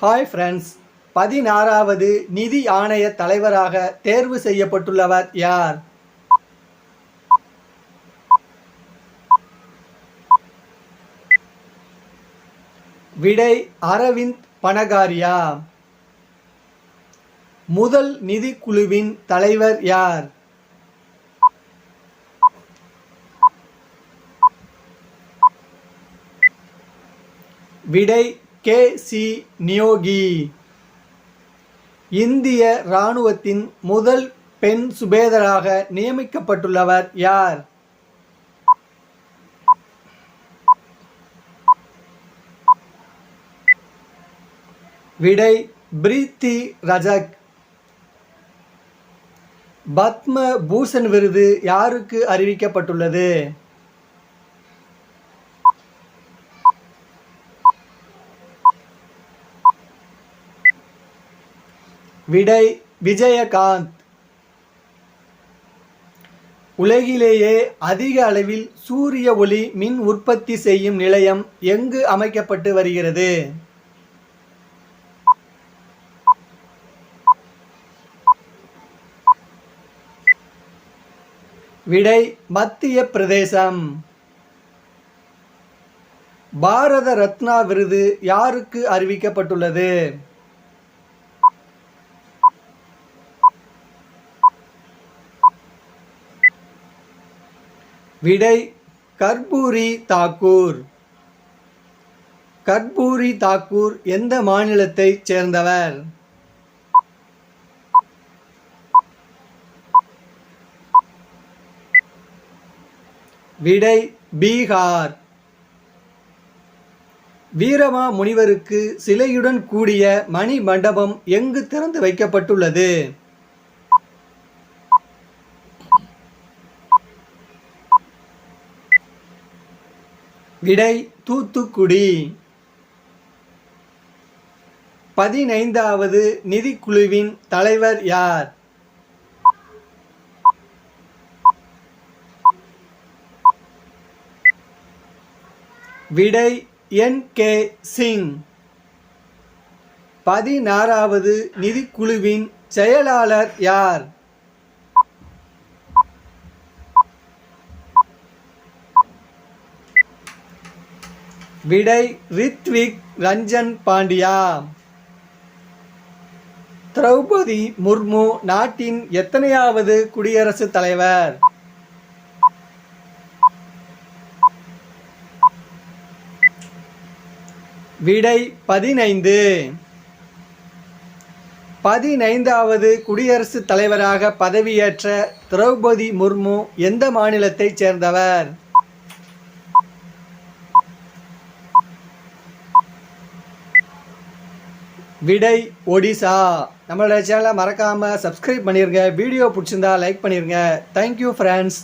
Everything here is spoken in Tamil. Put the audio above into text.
ஹாய் ஃப்ரெண்ட்ஸ் பதினாறாவது நிதி ஆணைய தலைவராக தேர்வு செய்யப்பட்டுள்ளவர் யார்? விடை அரவிந்த் பனகாரியா. முதல் நிதிக்குழுவின் தலைவர் யார்? விடை கே சி நியோகி. இந்திய இராணுவத்தின் முதல் பெண் சுபேதராக நியமிக்கப்பட்டுள்ளவர் யார்? விடை பிரீத்தி ரஜக். பத்ம பூஷன் விருது யாருக்கு அறிவிக்கப்பட்டுள்ளது? விடை விஜயகாந்த். உலகிலேயே அதிக அளவில் சூரிய ஒளி மின் உற்பத்தி செய்யும் நிலையம் எங்கு அமைக்கப்பட்டு வருகிறது? விடை மத்திய பிரதேசம். பாரத ரத்னா விருது யாருக்கு அறிவிக்கப்பட்டுள்ளது? விடை கர்பூரி தாக்கூர். கர்பூரி தாக்கூர் எந்த மாநிலத்தைச் சேர்ந்தவர்? விடை பீகார். வீரமா முனிவருக்கு சிலையுடன் கூடிய மணி மண்டபம் எங்கு திறந்து வைக்கப்பட்டுள்ளது? விடை தூத்துக்குடி. பதினைந்தாவது நிதிக்குழுவின் தலைவர் யார்? விடை என். கே. சிங். பதினாறாவது நிதிக்குழுவின் செயலாளர் யார்? விடை ரித்விக் ரஞ்சன் பாண்டியா. திரௌபதி முர்மு நாட்டின் எத்தனையாவது குடியரசுத் தலைவர்? விடை பதினைந்து. பதினைந்தாவது குடியரசுத் தலைவராக பதவியேற்ற திரௌபதி முர்மு எந்த மாநிலத்தைச் சேர்ந்தவர்? விடை ஒடிசா. நம்மளோட சேனலை மறக்காமல் சப்ஸ்கிரைப் பண்ணிடுங்க வீடியோ பிடிச்சிருந்தா லைக் பண்ணிடுங்க தேங்க்யூ ஃப்ரெண்ட்ஸ்